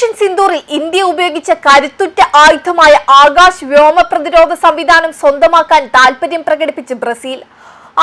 Operation സിന്ദൂറിൽ India ഉപയോഗിച്ച കരുത്തുറ്റ ആയുധമായ ആകാശ് വ്യോമ പ്രതിരോധ സംവിധാനം സ്വന്തമാക്കാൻ താൽപര്യം പ്രകടിപ്പിച്ച് ബ്രസീൽ.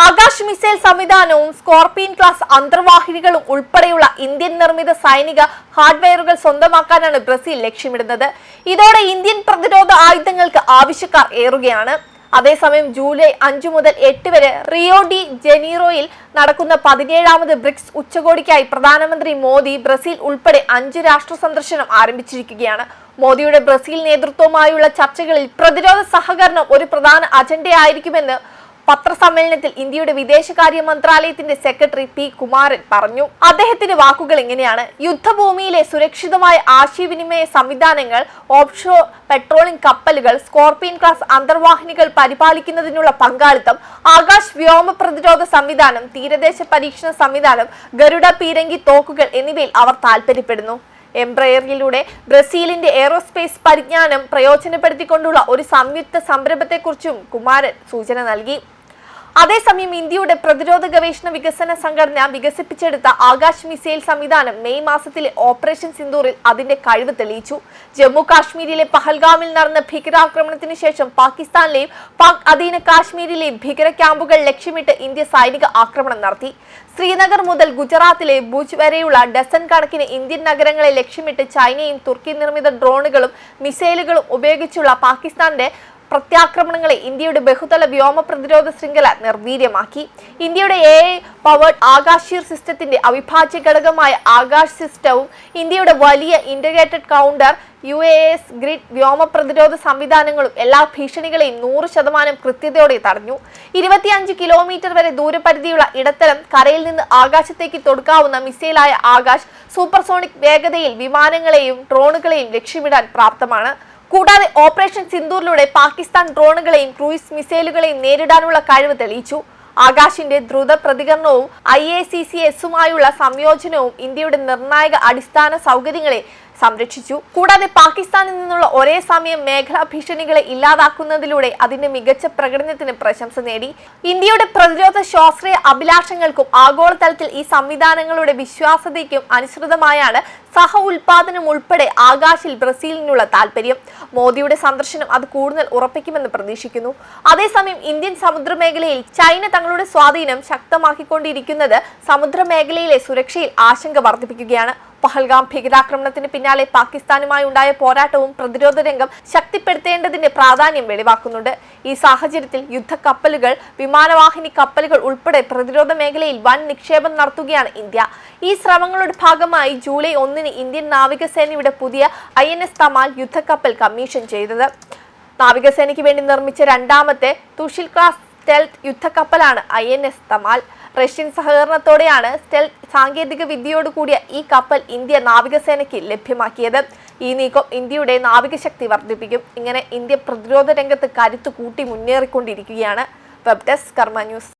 ആകാശ് മിസൈൽ സംവിധാനവും സ്കോർപിയൻ ക്ലാസ് അന്തർവാഹിനികളും ഉൾപ്പെടെയുള്ള ഇന്ത്യൻ നിർമ്മിത സൈനിക ഹാർഡ്വെയറുകൾ സ്വന്തമാക്കാനാണ് ബ്രസീൽ ലക്ഷ്യമിടുന്നത്. ഇതോടെ ഇന്ത്യൻ പ്രതിരോധ ആയുധങ്ങൾക്ക് ആവശ്യക്കാർ ഏറുകയാണ്. അതേസമയം ജൂലൈ അഞ്ചു മുതൽ എട്ട് വരെ റിയോ ഡി ജനീറോയിൽ നടക്കുന്ന പതിനേഴാമത് ബ്രിക്സ് ഉച്ചകോടിക്കായി പ്രധാനമന്ത്രി മോദി ബ്രസീൽ ഉൾപ്പെടെ അഞ്ച് രാഷ്ട്ര സന്ദർശനം ആരംഭിച്ചിരിക്കുകയാണ്. മോദിയുടെ ബ്രസീൽ നേതൃത്വവുമായുള്ള ചർച്ചകളിൽ പ്രതിരോധ സഹകരണം ഒരു പ്രധാന അജണ്ടയായിരിക്കുമെന്ന് പത്രസമ്മേളനത്തിൽ ഇന്ത്യയുടെ വിദേശകാര്യ മന്ത്രാലയത്തിന്റെ സെക്രട്ടറി പി കുമാരൻ പറഞ്ഞു. അദ്ദേഹത്തിന്റെ വാക്കുകൾ ഇങ്ങനെയാണ്. യുദ്ധഭൂമിയിലെ സുരക്ഷിതമായ ആശയവിനിമയ സംവിധാനങ്ങൾ ഓപ്ഷോ പെട്രോളിംഗ് കപ്പലുകൾ സ്കോർപിയൻ ക്ലാസ് അന്തർവാഹിനികൾ പരിപാലിക്കുന്നതിനുള്ള പങ്കാളിത്തം ആകാശ് വ്യോമ പ്രതിരോധ സംവിധാനം തീരദേശ പരീക്ഷണ സംവിധാനം ഗരുഡ പീരങ്കി തോക്കുകൾ എന്നിവയിൽ അവർ താൽപര്യപ്പെടുന്നു. എംബ്രയറിലൂടെ ബ്രസീലിന്റെ എയറോസ്പേസ് പരിജ്ഞാനം പ്രയോജനപ്പെടുത്തിക്കൊണ്ടുള്ള ഒരു സംയുക്ത സംരംഭത്തെക്കുറിച്ചും കുമാരൻ സൂചന നൽകി. അതേസമയം ഇന്ത്യയുടെ പ്രതിരോധ ഗവേഷണ വികസന സംഘടന വികസിപ്പിച്ചെടുത്ത ആകാശ് മിസൈൽ സംവിധാനം മെയ് മാസത്തിലെ ഓപ്പറേഷൻ സിന്ദൂറിൽ അതിന്റെ കഴിവ് തെളിയിച്ചു. ജമ്മു കാശ്മീരിലെ പഹൽഗാമിൽ നടന്ന ഭീകരാക്രമണത്തിന് ശേഷം പാകിസ്ഥാനിലെയും പാക് അധീന കാശ്മീരിലെയും ഭീകര ക്യാമ്പുകൾ ലക്ഷ്യമിട്ട് ഇന്ത്യ സൈനിക ആക്രമണം നടത്തി. ശ്രീനഗർ മുതൽ ഗുജറാത്തിലെ ഭുജ് വരെയുള്ള ഡസൻ കണക്കിന് ഇന്ത്യൻ നഗരങ്ങളെ ലക്ഷ്യമിട്ട് ചൈനയും തുർക്കി നിർമ്മിത ഡ്രോണുകളും മിസൈലുകളും ഉപയോഗിച്ചുള്ള പാകിസ്ഥാന്റെ പ്രത്യാക്രമണങ്ങളെ ഇന്ത്യയുടെ ബഹുതല വ്യോമ പ്രതിരോധ ശൃംഖല നിർവീര്യമാക്കി. ഇന്ത്യയുടെ എ പവേർഡ് ആകാശീർ സിസ്റ്റത്തിന്റെ അവിഭാജ്യ ഘടകമായ ആകാശ് സിസ്റ്റവും ഇന്ത്യയുടെ വലിയ integrated counter U A S grid വ്യോമ പ്രതിരോധ സംവിധാനങ്ങളും എല്ലാ ഭീഷണികളെയും നൂറ് ശതമാനം കൃത്യതയോടെ തടഞ്ഞു. ഇരുപത്തിയഞ്ച് കിലോമീറ്റർ വരെ ദൂരപരിധിയുള്ള ഇടത്തരം കരയിൽ നിന്ന് ആകാശത്തേക്ക് തൊടുക്കാവുന്ന മിസൈലായ ആകാശ് സൂപ്പർസോണിക് വേഗതയിൽ വിമാനങ്ങളെയും ഡ്രോണുകളെയും ലക്ഷ്യമിടാൻ പ്രാപ്തമാണ്. കൂടാതെ ഓപ്പറേഷൻ സിന്ദൂറിലൂടെ പാകിസ്ഥാൻ ഡ്രോണുകളെയും ക്രൂയിസ് മിസൈലുകളെയും നേരിടാനുള്ള കഴിവ് തെളിയിച്ചു. ആകാശിന്റെ ദ്രുത പ്രതികരണവും ഐ എ സി സി എസുമായുള്ള സംയോജനവും ഇന്ത്യയുടെ നിർണായക അടിസ്ഥാന സൗകര്യങ്ങളെ സംരക്ഷിച്ചു. കൂടാതെ പാകിസ്ഥാനിൽ നിന്നുള്ള ഒരേ സമയം മേഖലാ ഭീഷണികളെ ഇല്ലാതാക്കുന്നതിലൂടെ അതിന്റെ മികച്ച പ്രകടനത്തിന് പ്രശംസ നേടി. ഇന്ത്യയുടെ പ്രതിരോധ ശാസ്ത്രീയ അഭിലാഷങ്ങൾക്കും ആഗോളതലത്തിൽ ഈ സംവിധാനങ്ങളുടെ വിശ്വാസ്യതയ്ക്കും അനുസൃതമായാണ് സഹ ഉൽപാദനം ഉൾപ്പെടെ ആകാശിൽ ബ്രസീലിനുള്ള താല്പര്യം മോദിയുടെ സന്ദർശനം അത് കൂടുതൽ ഉറപ്പിക്കുമെന്ന് പ്രതീക്ഷിക്കുന്നു. അതേസമയം ഇന്ത്യൻ സമുദ്രമേഖലയിൽ ചൈന തങ്ങളുടെ സ്വാധീനം ശക്തമാക്കിക്കൊണ്ടിരിക്കുന്നത് സമുദ്രമേഖലയിലെ സുരക്ഷയിൽ ആശങ്ക വർദ്ധിപ്പിക്കുകയാണ്. പഹൽഗാം ഭീകരാക്രമണത്തിന് പിന്നാലെ പാകിസ്ഥാനുമായി ഉണ്ടായ പോരാട്ടവും പ്രതിരോധ രംഗം ശക്തിപ്പെടുത്തേണ്ടതിന്റെ പ്രാധാന്യം വെളിവാക്കുന്നുണ്ട്. ഈ സാഹചര്യത്തിൽ യുദ്ധക്കപ്പലുകൾ വിമാനവാഹിനി കപ്പലുകൾ ഉൾപ്പെടെ പ്രതിരോധ മേഖലയിൽ വൻ നിക്ഷേപം നടത്തുകയാണ് ഇന്ത്യ. ഈ ശ്രമങ്ങളുടെ ഭാഗമായി ജൂലൈ ഒന്നിന് ഇന്ത്യൻ നാവികസേനയുടെ പുതിയ ഐ എൻ എസ് തമാൽ യുദ്ധക്കപ്പൽ കമ്മീഷൻ ചെയ്തത്. നാവികസേനയ്ക്ക് വേണ്ടി നിർമ്മിച്ച രണ്ടാമത്തെ Tushil class stealth യുദ്ധക്കപ്പലാണ് I N S Tamal. Russian സഹകരണത്തോടെയാണ് സ്റ്റെൽത്ത് സാങ്കേതിക വിദ്യയോട് കൂടിയ ഈ കപ്പൽ ഇന്ത്യ നാവികസേനയ്ക്ക് ലഭ്യമാക്കിയത്. ഈ നീക്കം ഇന്ത്യയുടെ നാവികശക്തി വർദ്ധിപ്പിക്കും. ഇങ്ങനെ ഇന്ത്യ പ്രതിരോധ രംഗത്ത് കരുത്തു കൂട്ടി മുന്നേറിക്കൊണ്ടിരിക്കുകയാണ്. Web desk Karma news.